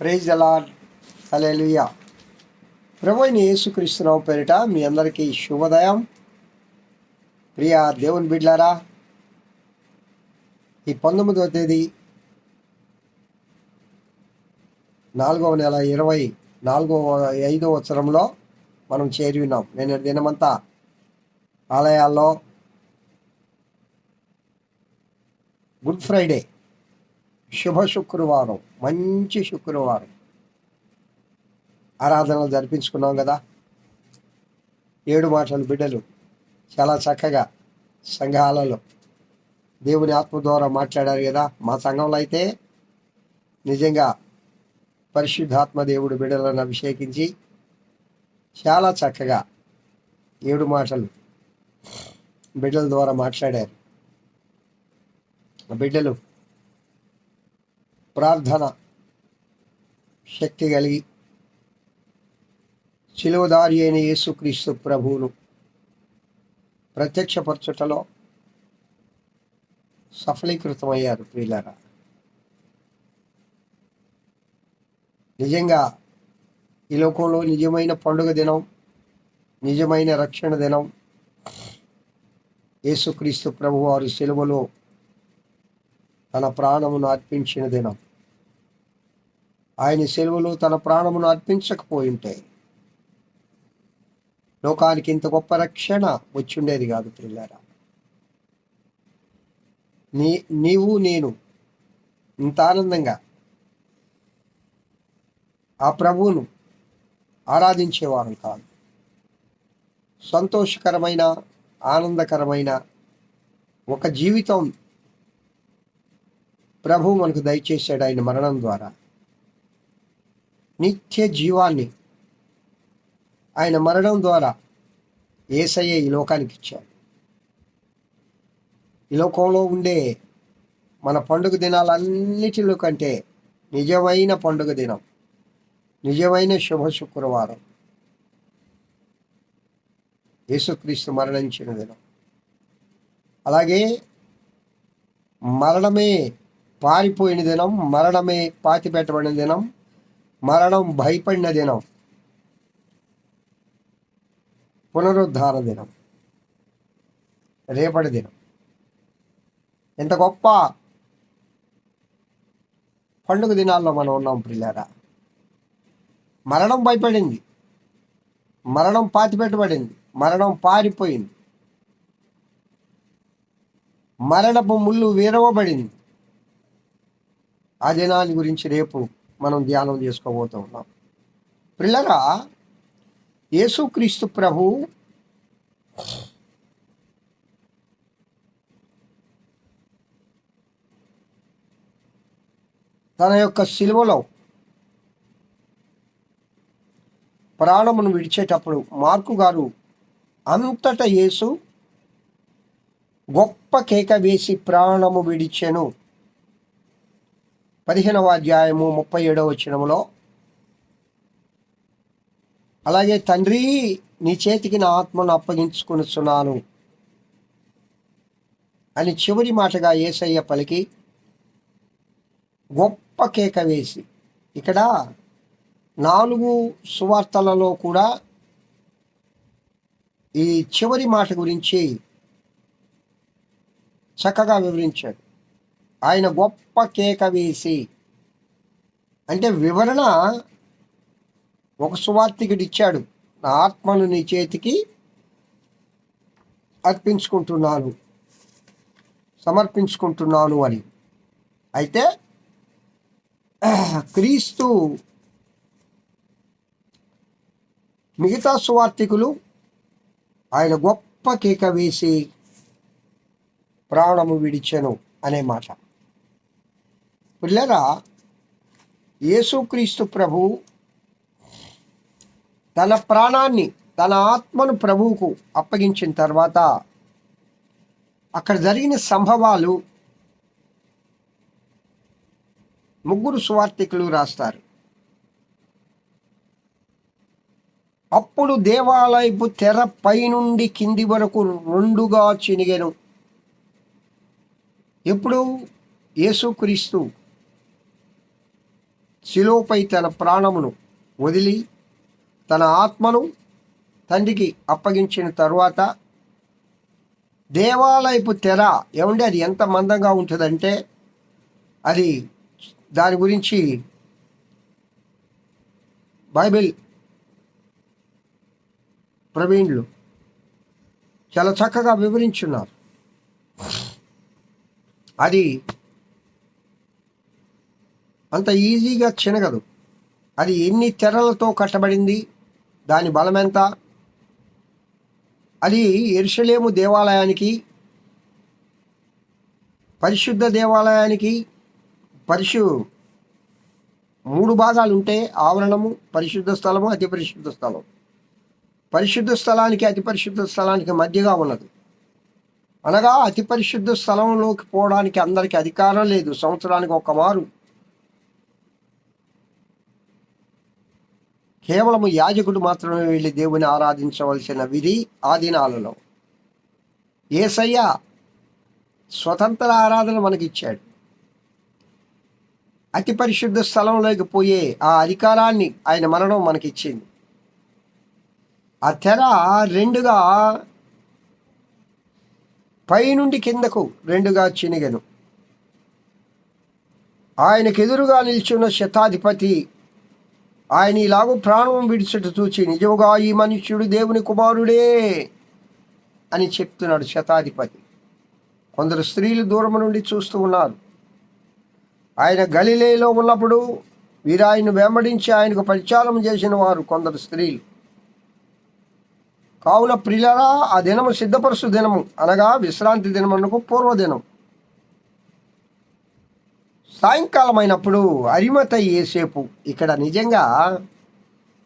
Praise అలాడ్ హల్లెలూయా ప్రభుని అయిన పేరిట మీ అందరికీ శుభోదయం. ప్రియ దేవుని బిడ్లారా ఈ పంతొమ్మిదవ తేదీ నాలుగవ నెల ఇరవై నాలుగవ ఐదవ సంవత్సరంలో మనం చేరి ఉన్నాం. నేను దినమంతా ఆలయాల్లో గుడ్ ఫ్రైడే శుభ శుక్రవారం మంచి శుక్రవారం. ఆరాధనలు జరిపించుకున్నాం కదా. ఏడు మాటలు బిడ్డలు చాలా చక్కగా సంఘాలలో దేవుని ఆత్మ ద్వారా మాట్లాడారు కదా. మా సంఘంలో అయితే నిజంగా పరిశుద్ధాత్మ దేవుడు బిడ్డలను అభిషేకించి చాలా చక్కగా ఏడు మాటలు బిడ్డల ద్వారా మాట్లాడారు. ఆ బిడ్డలు ప్రార్థన శక్తి కలిగి శిలువదారి అయిన యేసుక్రీస్తు ప్రభువును ప్రత్యక్షపరచుటలో సఫలీకృతమయ్యారు ప్రియులారా. నిజంగా ఈ లోకంలో నిజమైన పండుగ దినం నిజమైన రక్షణ దినం యేసుక్రీస్తు ప్రభువారి సెలవులో తన ప్రాణమును అర్పించిన దినం. ఆయన సెలవులు తన ప్రాణమును అర్పించకపోయింటే లోకానికి ఇంత గొప్ప రక్షణ వచ్చిండేది కాదు పిల్లరా. నీ నీవు నేను ఇంత ఆనందంగా ఆ ప్రభువును ఆరాధించేవారం కాదు. సంతోషకరమైన ఆనందకరమైన ఒక జీవితం ప్రభు మనకు దయచేశాడు ఆయన మరణం ద్వారా. నిత్య జీవాన్ని ఆయన మరణం ద్వారా ఏసయ్య ఈ లోకానికి ఇచ్చాడు. ఈ లోకంలో ఉండే మన పండుగ దినాలన్నిటిలో కంటే నిజమైన పండుగ దినం నిజమైన శుభ శుక్రవారం. యేసుక్రీస్తు మరణించిన దినం. అలాగే మరణమే పారిపోయిన దినం మరణమే పాతిపెట్టబడిన దినం మరణం భయపడిన దినం. పునరుద్ధార దినం. రేపటి దినం. ఎంత గొప్ప పండుగ దినాల్లో మనం ఉన్నాం పిల్లారా మరణం భయపడింది. మరణం పాతిపెట్టబడింది. మరణం పారిపోయింది. మరణపు ముళ్ళు వీరవబడింది. ఆ దినాన్ని గురించి రేపు మనం ధ్యానం చేసుకోబోతూ ఉన్నాం. పిల్లరా యేసుక్రీస్తు ప్రభు తన యొక్క శిలువలో ప్రాణమును విడిచేటప్పుడు మార్కు గారు అంతట యేసు గొప్ప కేక వేసి ప్రాణము విడిచెను. పదిహేనవ అధ్యాయము ముప్పై ఏడవ వచ్చినములో అలాగే తండ్రి నీ చేతికి నా ఆత్మను అప్పగించుకునిస్తున్నాను అని చివరి మాటగా ఏసయ్య పలికి గొప్ప కేక వేసి ఇక్కడ నాలుగు సువార్తలలో కూడా ఈ చివరి మాట గురించి చక్కగా వివరించాడు. ఆయన గొప్ప కేక వేసి అంటే వివరణ ఒక సువార్థికుడు ఇచ్చాడు. నా ఆత్మను నీ చేతికి అర్పించుకుంటున్నాను సమర్పించుకుంటున్నాను అని. అయితే క్రీస్తు మిగతా సువార్థికులు ఆయన గొప్ప కేక వేసి ప్రాణము విడిచెను అనే మాట. పిల్లరా యేసుక్రీస్తు ప్రభు తన ప్రాణాన్ని తన ఆత్మను ప్రభువుకు అప్పగించిన తర్వాత అక్కడ జరిగిన సంభవాలు ముగ్గురు సువార్థికులు రాస్తారు. అప్పుడు దేవాలయపు తెర పైనుండి కింది వరకు రెండుగా చినిగెను. ఎప్పుడు? యేసుక్రీస్తు శిలోపై తన ప్రాణమును వదిలి తన ఆత్మను తండ్రికి అప్పగించిన తరువాత దేవాలయపు తెర ఏమంటే అది ఎంత మందంగా ఉంటుందంటే అది దాని గురించి బైబిల్ ప్రవీణులు చాలా చక్కగా వివరించున్నారు. అది అంత ఈజీగా చినగదు. అది ఎన్ని తెరలతో కట్టబడింది దాని బలం ఎంత అది ఎరుషలేము దేవాలయానికి పరిశుద్ధ దేవాలయానికి పరిశు మూడు భాగాలు ఉంటే ఆవరణము పరిశుద్ధ స్థలము అతి పరిశుద్ధ స్థలం. పరిశుద్ధ స్థలానికి అతి పరిశుద్ధ స్థలానికి మధ్యగా ఉన్నది. అనగా అతి పరిశుద్ధ స్థలంలోకి పోవడానికి అందరికీ అధికారం లేదు. సంవత్సరానికి ఒక మారు. కేవలము యాజకుడు మాత్రమే వెళ్ళి దేవుని ఆరాధించవలసిన విధి ఆ దినాలలో. ఏసయ్య స్వతంత్ర ఆరాధన మనకిచ్చాడు. అతి పరిశుద్ధ స్థలంలోకి పోయే ఆ అధికారాన్ని ఆయన మరణం మనకిచ్చింది. ఆ తెర రెండుగా పైనుండి కిందకు రెండుగా చినిగను. ఆయనకు ఎదురుగా నిల్చున్న శతాధిపతి ఆయన ఇలాగూ ప్రాణం విడిచిట చూచి నిజముగా ఈ మనుష్యుడు దేవుని కుమారుడే అని చెప్తున్నాడు శతాధిపతి. కొందరు స్త్రీలు దూరం నుండి చూస్తూ ఉన్నారు. ఆయన గలిలేలో ఉన్నప్పుడు వీరు ఆయన్ను వెంబడించి ఆయనకు పరిచారం చేసిన వారు కొందరు స్త్రీలు. కావున ప్రిలరా ఆ దినము సిద్ధపరుసు దినము అనగా విశ్రాంతి దినమునకు పూర్వదినం సాయంకాలం అయినప్పుడు అరిమత ఏసేపు ఇక్కడ నిజంగా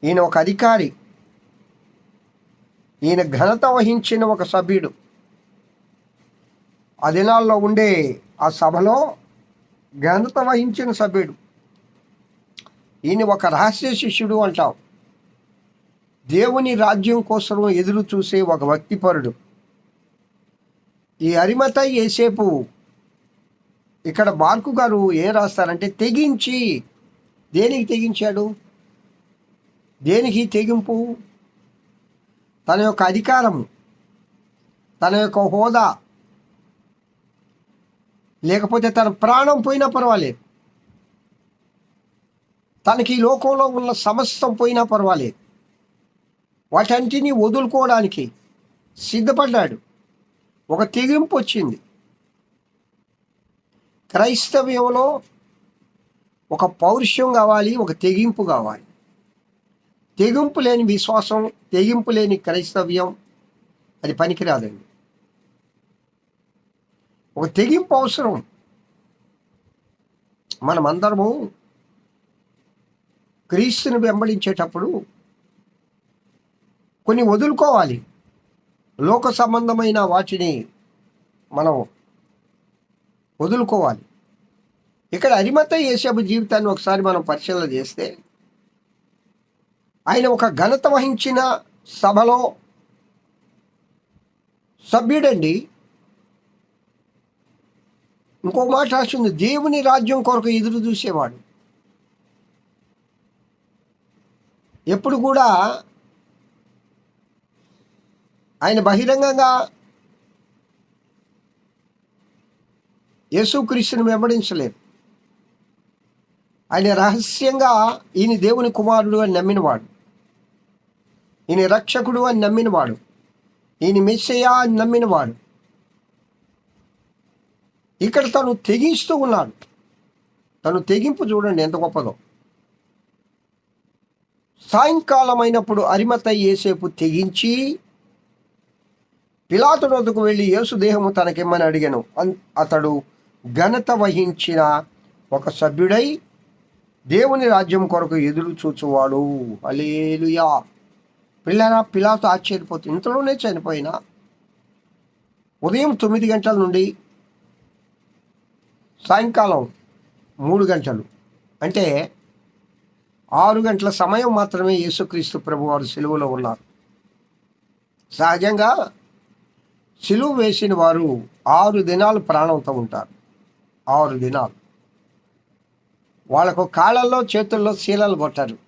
ఈయన ఒక అధికారి. ఈయన ఘనత వహించిన ఒక సభ్యుడు. ఆ దినాల్లో ఉండే ఆ సభలో ఘనత వహించిన సభ్యుడు. ఈయన ఒక రహస్య శిష్యుడు అంటాం. దేవుని రాజ్యం కోసం ఎదురు చూసే ఒక భక్తిపరుడు. ఈ అరిమత ఏసేపు ఇక్కడ మార్కు గారు ఏం రాస్తారంటే తెగించి. దేనికి తెగించాడు? దేనికి తెగింపు? తన యొక్క అధికారం తన యొక్క హోదా. లేకపోతే తన ప్రాణం పోయినా పర్వాలేదు. తనకి ఈ లోకంలో ఉన్న సమస్తం పోయినా పర్వాలేదు. వాటన్నిటినీ వదులుకోవడానికి సిద్ధపడ్డాడు. ఒక తెగింపు వచ్చింది. క్రైస్తవ్యంలో ఒక పౌరుషం కావాలి ఒక తెగింపు కావాలి. తెగింపు లేని విశ్వాసం తెగింపు లేని క్రైస్తవ్యం అది పనికిరాదండి. ఒక తెగింపు అవసరం. మనమందరము క్రీస్తుని వెంబడించేటప్పుడు కొన్ని వదులుకోవాలి. లోక సంబంధమైన వాటిని మనం వదులుకోవాలి. ఇక్కడ అరిమత యేసబు జీవితాన్ని ఒకసారి మనం పరిశీలన చేస్తే ఆయన ఒక ఘనత వహించిన సభలో సభ్యుడండి. ఇంకో మాట రాసింది దేవుని రాజ్యం కొరకు ఎదురు చూసేవాడు. ఎప్పుడు కూడా ఆయన బహిరంగంగా యేసుక్రీస్తుని వెంబడించలేదు ఆయన రహస్యంగా ఈయన దేవుని కుమారుడు అని నమ్మినవాడు. ఈయన రక్షకుడు అని నమ్మినవాడు. ఈయన మెస్సయా అని నమ్మినవాడు. ఇక్కడ తను తెగిస్తూ ఉన్నాడు. తను తెగింపు చూడండి ఎంత గొప్పదో. సాయంకాలం అయినప్పుడు అరిమత ఏసేపు తెగించి పిలాతు వద్దకు వెళ్ళి యేసు దేహము తనకిమ్మని అడిగాను. అతడు ఘనత వహించిన ఒక సభ్యుడై దేవుని రాజ్యం కొరకు ఎదురు చూచువాడు. అలేలుయా పిల్లరా పిలాతో ఆశ్చర్యపోతుంది ఇంతలోనే చనిపోయినా ఉదయం తొమ్మిది గంటల నుండి సాయంకాలం మూడు గంటలు. అంటే ఆరు గంటల సమయం మాత్రమే యేసుక్రీస్తు ప్రభువారు సెలువులో ఉన్నారు. సహజంగా సిలువు వేసిన వారు ఆరు దినాలు ప్రాణంతో ఉంటారు. ఆరు దినాలు. వాళ్ళకు కాళ్ళల్లో చేతుల్లో శీలలు కొట్టారు.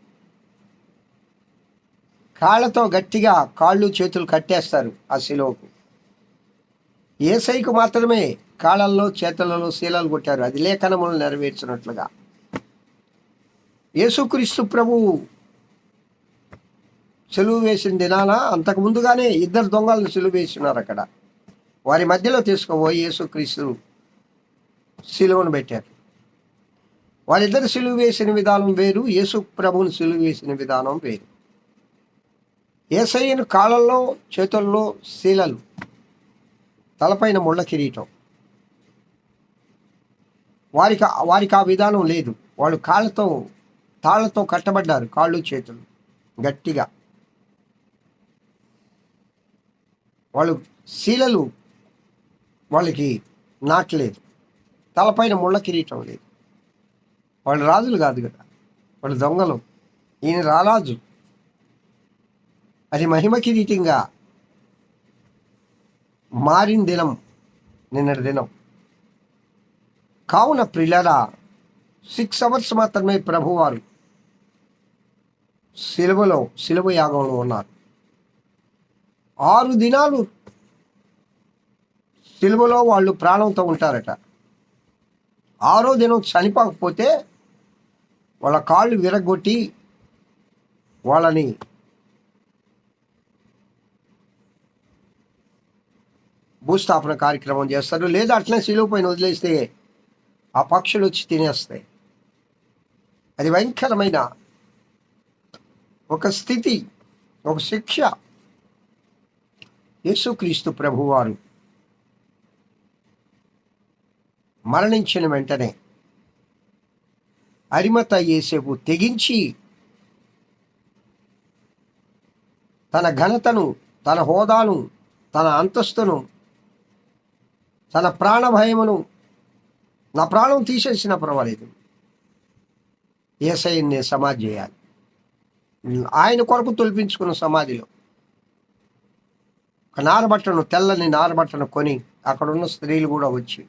కాళ్ళతో గట్టిగా కాళ్ళు చేతులు కట్టేస్తారు ఆ శిలువకు. ఏసైకు మాత్రమే కాళ్ళల్లో చేతులలో శీలలు కొట్టారు. అది లేఖనములు నెరవేర్చినట్లుగా. యేసుక్రీస్తు ప్రభువు సెలువు వేసిన దినాన అంతకు ముందుగానే ఇద్దరు దొంగలను సెలువు వేసినారు అక్కడ. వారి మధ్యలో తీసుకుపోయి యేసుక్రీస్తు సిలువను పెట్టారు. వాళ్ళిద్దరు సిలువ వేసిన విధానం వేరు యేసు ప్రభువుని సిలువ వేసిన విధానం వేరు. ఏసయ్యను కాళ్ళల్లో చేతుల్లో శీలలు తలపైన ముళ్ళ కిరీటం. వారికి వారికి ఆ విధానం లేదు. వాళ్ళు కాళ్ళతో తాళ్ళతో కట్టబడ్డారు కాళ్ళు చేతులు గట్టిగా. వాళ్ళు శీలలు వాళ్ళకి నాటలేదు. తలపైన ముళ్ళ కిరీటం లేదు. వాళ్ళు రాజులు కాదు కదా. వాళ్ళు దొంగలు. ఈయన రారాజు. అది మహిమ కిరీటంగా మారిన దినం నిన్నటి దినం. కావున ప్రిలరా సిక్స్ అవర్స్ మాత్రమే ప్రభువారు సిలువలో సిలువ యాగంలో ఉన్నారు. ఆరు దినాలు సిలువలో వాళ్ళు ప్రాణంతో ఉంటారట. ఆరో దినం చనిపోకపోతే వాళ్ళ కాళ్ళు విరగొట్టి వాళ్ళని భూస్థాపన కార్యక్రమం చేస్తారు లేదా అట్లనే సిలువ పైన వదిలేస్తే ఆ పక్షులు వచ్చి తినేస్తాయి. అది భయంకరమైన ఒక స్థితి ఒక శిక్ష. యేసుక్రీస్తు ప్రభువారు మరణించిన వెంటనే అరిమత ఏసేపు తెగించి తన ఘనతను తన హోదాను తన అంతస్తును తన ప్రాణ భయమును నా ప్రాణం తీసేసిన పర్వాలేదు. ఏసైని సమాధి చేయాలి. ఆయన కొరకు తొలిపించుకున్న సమాధిలో ఒక నారబట్టను తెల్లని నారబట్టను కొని అక్కడున్న స్త్రీలు కూడా వచ్చి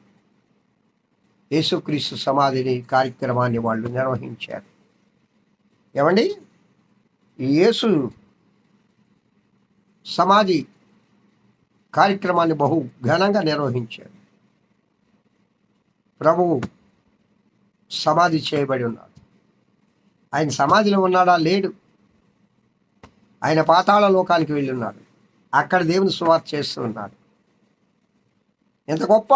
యేసుక్రీస్తు సమాధిని కార్యక్రమాన్ని వాళ్ళు నిర్వహించారు. ఏమండి? యేసు సమాధి కార్యక్రమాన్ని బహు ఘనంగా నిర్వహించారు. ప్రభువు సమాధి చేయబడి ఉన్నాడు. ఆయన సమాధిలో ఉన్నాడా? లేడు. ఆయన పాతాళ లోకానికి వెళ్ళి ఉన్నాడు. అక్కడ దేవుని సువార్త చేస్తూ ఉన్నాడు. ఎంత గొప్ప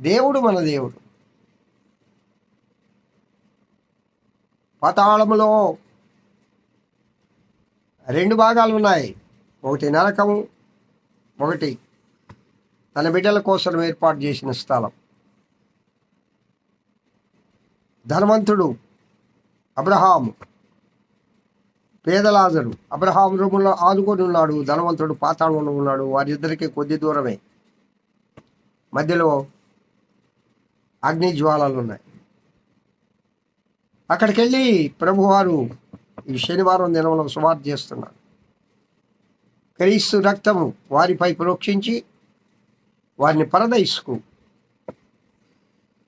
దేవుడు మన దేవుడు. పాతాళములో రెండు భాగాలు ఉన్నాయి. ఒకటి నరకము ఒకటి తన బిడ్డల కోసం ఏర్పాటు చేసిన స్థలం. ధనవంతుడు అబ్రహాము పేదలాజరు అబ్రహాం రూములో ఆదుకొని ఉన్నాడు ధనవంతుడు పాతాళంలో ఉన్నాడు వారిద్దరికీ కొద్ది దూరమే. మధ్యలో అగ్ని జ్వాలలు ఉన్నాయి. అక్కడికి వెళ్ళి ప్రభువారు ఈ శనివారం దినంలో సువార్త చేస్తున్నారు. క్రీస్తు రక్తము వారిపై ప్రోక్షించి వారిని పరదయిసుకు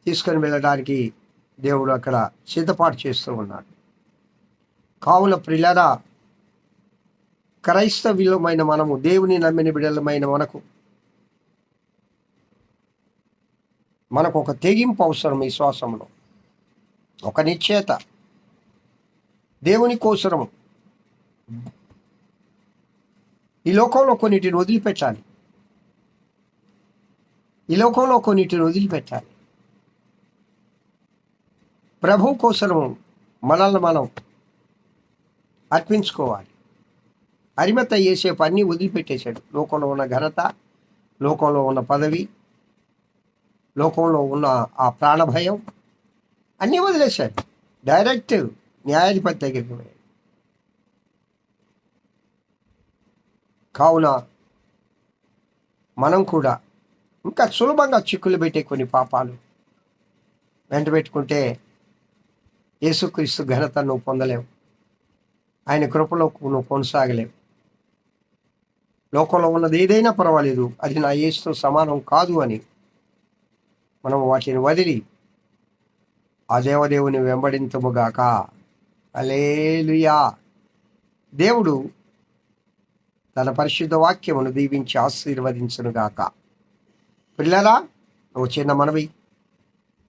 తీసుకొని వెళ్ళడానికి దేవుడు అక్కడ సిద్ధపాటు చేస్తూ ఉన్నాడు. కావుల ప్రిలరా క్రైస్తవ్యులమైన మనము దేవుని నమ్మిన బిడలమైన మనకు మనకు ఒక తెగింపు అవసరం ఈ శ్వాసంలో. ఒక నిశ్చేత. దేవుని కోసరం ఈ లోకంలో కొన్నిటిని వదిలిపెట్టాలి. ఈ లోకంలో కొన్నిటిని వదిలిపెట్టాలి. ప్రభు కోసరం మనల్ని మనం అర్పించుకోవాలి. అరిమత చేసే పని వదిలిపెట్టేశాడు. లోకంలో ఉన్న ఘనత లోకంలో ఉన్న పదవి లోకంలో ఉన్న ఆ ప్రాణభయం అన్నీ వదిలేశాడు. డైరెక్ట్ న్యాయాధిపతి దగ్గరికి పోయాడు. కావున మనం కూడా ఇంకా సులభంగా చిక్కులు పెట్టే కొన్ని పాపాలు వెంట పెట్టుకుంటే యేసుక్రీస్తు ఘనత నువ్వు పొందలేవు. ఆయన కృపలో నువ్వు కొనసాగలేవు. లోకంలో ఉన్నది ఏదైనా పర్వాలేదు. అది నా యేసుతో సమానం కాదు అని మనం వాటిని వదిలి ఆ దేవదేవుని వెంబడించముగాక అలేలుయా దేవుడు తన పరిశుద్ధ వాక్యమును దీవించి ఆశీర్వదించునుగాక. పిల్లరా ఓ చిన్న మనవి.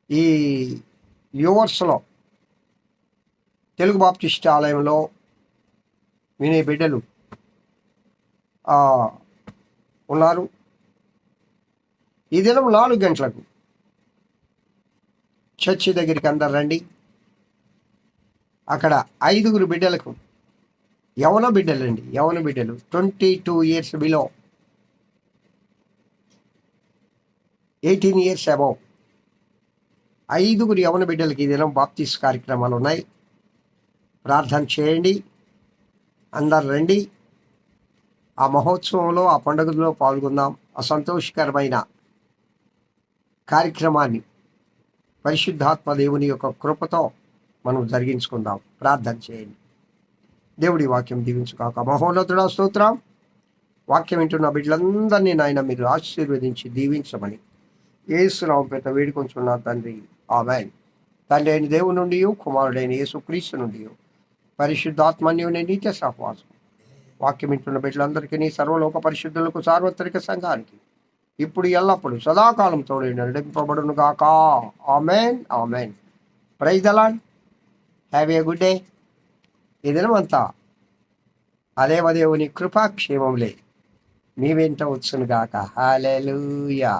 ఈ యూవర్స్లో తెలుగు బాప్టిస్ట్ ఆలయంలో వినే బిడ్డలు ఉన్నారు. ఈ దినం నాలుగు గంటలకు చర్చి దగ్గరికి అందరు రండి. అక్కడ ఐదుగురు బిడ్డలకు యవన బిడ్డలండి యవన బిడ్డలు twenty two years below eighteen years above ఐదుగురు యవన బిడ్డలకి ఈ దినం బాప్తీస్ కార్యక్రమాలు ఉన్నాయి. ప్రార్థన చేయండి అందరు రండి. ఆ మహోత్సవంలో ఆ పండుగలో పాల్గొందాం. ఆ సంతోషకరమైన కార్యక్రమాన్ని పరిశుద్ధాత్మ దేవుని యొక్క కృపతో మనం జరిగించుకుందాం. ప్రార్థన చేయండి. దేవుడి వాక్యం దీవించుకాక మహోన్నతుడ స్తోత్రం. వాక్యం వింటున్న బిడ్డలందరినీ నాయన మీరు ఆశీర్వదించి దీవించమని ఏసునామం పెద్ద వేడుకొంచున్న తండ్రి. ఆమెన్. తండ్రి అయిన దేవుని నుండి కుమారుడైన యేసుక్రీస్తు నుండి పరిశుద్ధాత్మన్యుని నిత్య సహవాసం. వాక్యం వింటున్న బిడ్డలందరికీ నీ సర్వలోక పరిశుద్ధులకు సార్వత్రిక సంఘానికి ఇప్పుడు ఎల్లప్పుడు సదాకాలం తోడే నడిపింపబడును గాక amen amen. Praise the Lord have a good day. ఈ దినమంతా అదేవదేవుని కృపాక్షేమంలే మీ వెంట వచ్చును గాక హాలెలూయా